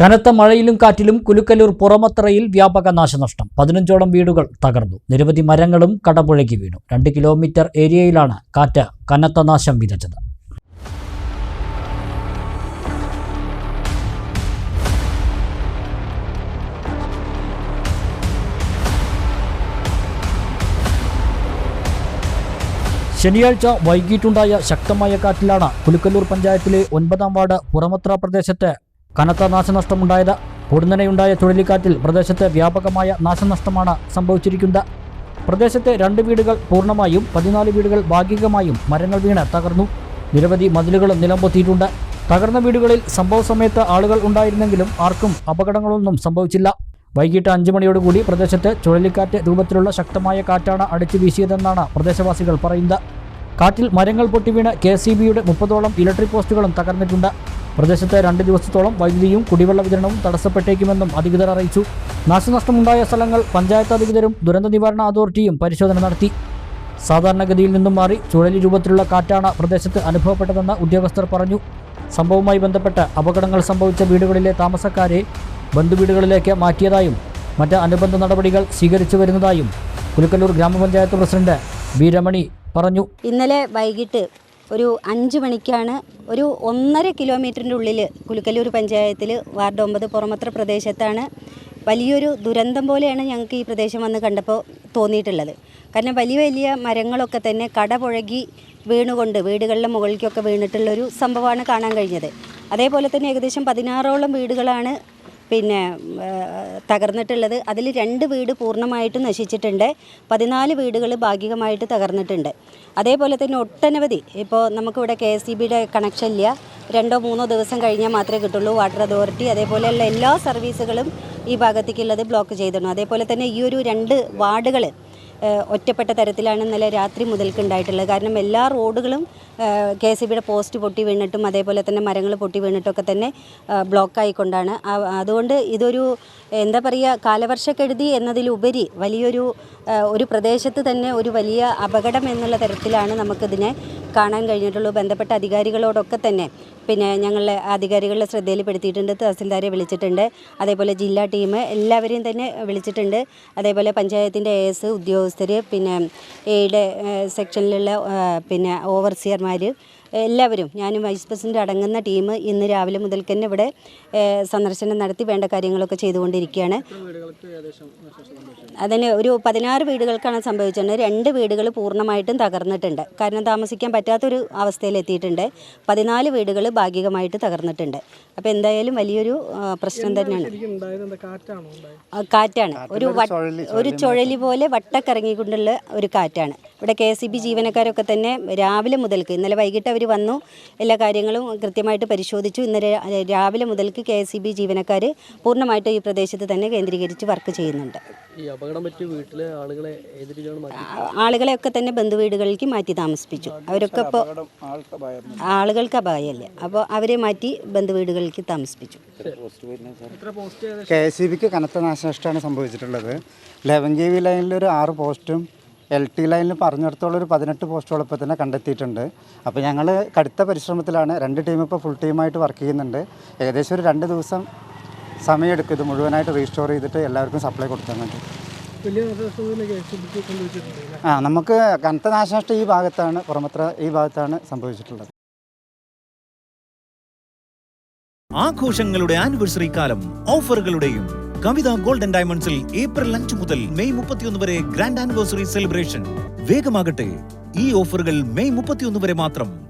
കനത്ത മഴയിലും കാറ്റിലും കുലുക്കല്ലൂർ പുറമത്തറയിൽ വ്യാപക നാശനഷ്ടം. പതിനഞ്ചോളം വീടുകൾ തകർന്നു. നിരവധി മരങ്ങളും കടപുഴകി വീണു. രണ്ട് കിലോമീറ്റർ ഏരിയയിലാണ് കാറ്റ് കനത്ത നാശം വിതച്ചത്. ശനിയാഴ്ച വൈകിട്ടുണ്ടായ ശക്തമായ കാറ്റിലാണ് കുലുക്കല്ലൂർ പഞ്ചായത്തിലെ ഒൻപതാം വാർഡ് പുറമത്ര പ്രദേശത്ത് കനത്ത നാശനഷ്ടമുണ്ടായത് പൊടുന്നനെയുണ്ടായ ചുഴലിക്കാറ്റിൽ പ്രദേശത്ത് വ്യാപകമായ നാശനഷ്ടമാണ് സംഭവിച്ചിരിക്കുന്നത്. പ്രദേശത്തെ രണ്ട് വീടുകൾ പൂർണമായും പതിനാല് വീടുകൾ ഭാഗികമായും മരങ്ങൾ വീണ് തകർന്നു. നിരവധി മതിലുകളും നിലംപൊത്തിയിട്ടുണ്ട്. തകർന്ന വീടുകളിൽ സംഭവ സമയത്ത് ആളുകൾ ഉണ്ടായിരുന്നെങ്കിലും ആർക്കും അപകടങ്ങളൊന്നും സംഭവിച്ചില്ല. വൈകിട്ട് അഞ്ചു മണിയോടുകൂടി പ്രദേശത്ത് ചുഴലിക്കാറ്റ് രൂപത്തിലുള്ള ശക്തമായ കാറ്റാണ് അടിച്ചു വീശിയതെന്നാണ് പ്രദേശവാസികൾ പറയുന്നത്. കാറ്റിൽ മരങ്ങൾ പൊട്ടിവീണ് കെ സി ബിയുടെ മുപ്പതോളം ഇലക്ട്രിക് പോസ്റ്റുകളും തകർന്നിട്ടുണ്ട്. പ്രദേശത്ത് രണ്ട് ദിവസത്തോളം വൈദ്യുതിയും കുടിവെള്ള വിതരണവും തടസ്സപ്പെട്ടേക്കുമെന്നും അധികൃതർ അറിയിച്ചു. നാശനഷ്ടമുണ്ടായ സ്ഥലങ്ങൾ പഞ്ചായത്ത് അധികൃതരും ദുരന്ത നിവാരണ അതോറിറ്റിയും പരിശോധന നടത്തി. സാധാരണഗതിയിൽ നിന്നും മാറി ചുഴലി രൂപത്തിലുള്ള കാറ്റാണ് പ്രദേശത്ത് അനുഭവപ്പെട്ടതെന്ന് ഉദ്യോഗസ്ഥർ പറഞ്ഞു. സംഭവവുമായി ബന്ധപ്പെട്ട് അപകടങ്ങൾ സംഭവിച്ച വീടുകളിലെ താമസക്കാരെ ബന്ധുവീടുകളിലേക്ക് മാറ്റിയതായും മറ്റ് അനുബന്ധ നടപടികൾ സ്വീകരിച്ചു വരുന്നതായും പുലിക്കല്ലൂർ ഗ്രാമപഞ്ചായത്ത് പ്രസിഡന്റ് ബി രമണി പറഞ്ഞു. ഇന്നലെ വൈകിട്ട് ഒരു അഞ്ച് മണിക്കാണ് ഒരു ഒന്നര കിലോമീറ്ററിന്റെ ഉള്ളിൽ കുലുക്കല്ലൂർ പഞ്ചായത്തിൽ വാർഡ് ഒമ്പത് പുറമത്ര പ്രദേശത്താണ് വലിയൊരു ദുരന്തം പോലെയാണ് ഞങ്ങൾക്ക് ഈ പ്രദേശം വന്ന് കണ്ടപ്പോൾ തോന്നിയിട്ടുള്ളത്. കാരണം വലിയ വലിയ മരങ്ങളൊക്കെ തന്നെ കടപുഴകി വീണുകൊണ്ട് വീടുകളുടെ മുകളിലേക്കൊക്കെ വീണിട്ടുള്ളൊരു സംഭവമാണ് കാണാൻ കഴിഞ്ഞത്. അതേപോലെ തന്നെ ഏകദേശം പതിനാറോളം വീടുകളാണ് പിന്നെ തകർന്നിട്ടുള്ളത്. അതിൽ രണ്ട് വീട് പൂർണമായിട്ട് നശിച്ചിട്ടുണ്ട്. പതിനാല് വീടുകൾ ഭാഗികമായിട്ട് തകർന്നിട്ടുണ്ട്. അതേപോലെ തന്നെ ഒട്ടനവധി ഇപ്പോൾ നമുക്കിവിടെ കെ എസ് സി ബിയുടെ കണക്ഷൻ ഇല്ല. രണ്ടോ മൂന്നോ ദിവസം കഴിഞ്ഞാൽ മാത്രമേ കിട്ടുള്ളൂ. വാട്ടർ അതോറിറ്റി അതേപോലെയുള്ള എല്ലാ സർവീസുകളും ഈ ഭാഗത്തേക്കുള്ളത് ബ്ലോക്ക് ചെയ്തിരുന്നു അതേപോലെ തന്നെ ഈ ഒരു രണ്ട് വാർഡുകൾ ഒറ്റപ്പെട്ട തരത്തിലാണ് ഇന്നലെ രാത്രി മുതൽക്ക് ഉണ്ടായിട്ടുള്ളത്. കാരണം എല്ലാ റോഡുകളും കെ എസ് ബിയുടെ പോസ്റ്റ് പൊട്ടി വീണിട്ടും അതേപോലെ തന്നെ മരങ്ങൾ പൊട്ടി വീണിട്ടൊക്കെ തന്നെ ബ്ലോക്കായിക്കൊണ്ടാണ് അതുകൊണ്ട് ഇതൊരു എന്താ പറയുക കാലവർഷക്കെടുതി എന്നതിലുപരി വലിയൊരു ഒരു പ്രദേശത്ത് തന്നെ ഒരു വലിയ അപകടം എന്നുള്ള തരത്തിലാണ് നമുക്കിതിനെ കാണാൻ കഴിഞ്ഞിട്ടുള്ളൂ. ബന്ധപ്പെട്ട അധികാരികളോടൊക്കെ തന്നെ പിന്നെ ഞങ്ങളെ അധികാരികളുടെ ശ്രദ്ധയിൽപ്പെടുത്തിയിട്ടുണ്ട് തഹസിൽദാരെ വിളിച്ചിട്ടുണ്ട്. അതേപോലെ ജില്ലാ ടീം എല്ലാവരെയും തന്നെ വിളിച്ചിട്ടുണ്ട്. അതേപോലെ പഞ്ചായത്തിന്റെ എ എസ് ഉദ്യോഗസ്ഥർ പിന്നെ എയുടെ സെക്ഷനിലുള്ള പിന്നെ ഓവർസിയർമാർ എല്ലാവരും ഞാനും വൈസ് പ്രസിഡന്റ് അടങ്ങുന്ന ടീം ഇന്ന് രാവിലെ മുതൽക്ക് തന്നെ ഇവിടെ സന്ദർശനം നടത്തി വേണ്ട കാര്യങ്ങളൊക്കെ ചെയ്തുകൊണ്ടിരിക്കുകയാണ്. അതിന് ഒരു പതിനാറ് വീടുകൾക്കാണ് സംഭവിച്ചത്. രണ്ട് വീടുകൾ പൂർണമായിട്ടും തകർന്നിട്ടുണ്ട്. കാരണം താമസിക്കാൻ പറ്റാത്തൊരു അവസ്ഥയിലെത്തിയിട്ടുണ്ട്. പതിനാല് വീടുകൾ ഭാഗികമായിട്ട് തകർന്നിട്ടുണ്ട്. അപ്പോൾ എന്തായാലും വലിയൊരു പ്രശ്നം തന്നെയാണ്. ആ, കാറ്റാണ്. ഒരു ഒരു ചുഴലി പോലെ വട്ടക്കിറങ്ങിക്കൊണ്ടുള്ള ഒരു കാറ്റാണ്. ഇവിടെ കെ എസ് ഇ ബി ജീവനക്കാരൊക്കെ തന്നെ രാവിലെ മുതൽക്ക് ഇന്നലെ വൈകിട്ട് അവർ വന്നു എല്ലാ കാര്യങ്ങളും കൃത്യമായിട്ട് പരിശോധിച്ചു. ഇന്നലെ രാവിലെ മുതൽക്ക് കെ എസ് ഇ ബി ജീവനക്കാർ പൂർണമായിട്ട് ഈ പ്രദേശത്ത് തന്നെ കേന്ദ്രീകരിച്ച് വർക്ക് ചെയ്യുന്നുണ്ട്. ഈ അപകടം പറ്റിയ വീട്ടിലെ ആളുകളെ ആളുകളെയൊക്കെ തന്നെ ബന്ധുവീടുകളിലേക്ക് മാറ്റി താമസിപ്പിച്ചു. അവരൊക്കെ ഇപ്പോൾ ആളുകൾക്ക് അപായമല്ല അപ്പോൾ അവരെ മാറ്റി ബന്ധുവീടുകളിലേക്ക് താമസിപ്പിച്ചു. കെ എസ് ഇ ബിക്ക് കനത്ത നാശനഷ്ടമാണ് സംഭവിച്ചിട്ടുള്ളത്. ലെവൻ ജി വി ലൈനിൽ ഒരു ആറ് പോസ്റ്റും എൽ ടി ലൈനിൽ പറഞ്ഞിടത്തോളം ഒരു പതിനെട്ട് പോസ്റ്റുകൾ ഇപ്പോൾ തന്നെ കണ്ടെത്തിയിട്ടുണ്ട്. അപ്പോൾ ഞങ്ങൾ കടുത്ത പരിശ്രമത്തിലാണ് രണ്ട് ടീം ഇപ്പോൾ ഫുൾ ടീമായിട്ട് വർക്ക് ചെയ്യുന്നുണ്ട്. ഏകദേശം ഒരു രണ്ട് ദിവസം സമയമെടുക്കും ഇത് മുഴുവനായിട്ട് റീസ്റ്റോർ ചെയ്തിട്ട് എല്ലാവർക്കും സപ്ലൈ കൊടുക്കാൻ വേണ്ടി. ആ നമുക്ക് കനത്ത നാശനഷ്ടം ഈ ഭാഗത്താണ് പുറമത്ര ഈ ഭാഗത്താണ് സംഭവിച്ചിട്ടുള്ളത്. ആഘോഷങ്ങളുടെ ആനിവേഴ്സറി കാലം ഓഫറുകളുടെയും കവിത ഗോൾഡൻ ഡയമണ്ട്സിൽ ഏപ്രിൽ അഞ്ച് മുതൽ മെയ് മുപ്പത്തിയൊന്ന് വരെ ഗ്രാൻഡ് ആനിവേഴ്സറി സെലിബ്രേഷൻ. വേഗമാകട്ടെ ഈ ഓഫറുകൾ മെയ് മുപ്പത്തിയൊന്ന് വരെ മാത്രം.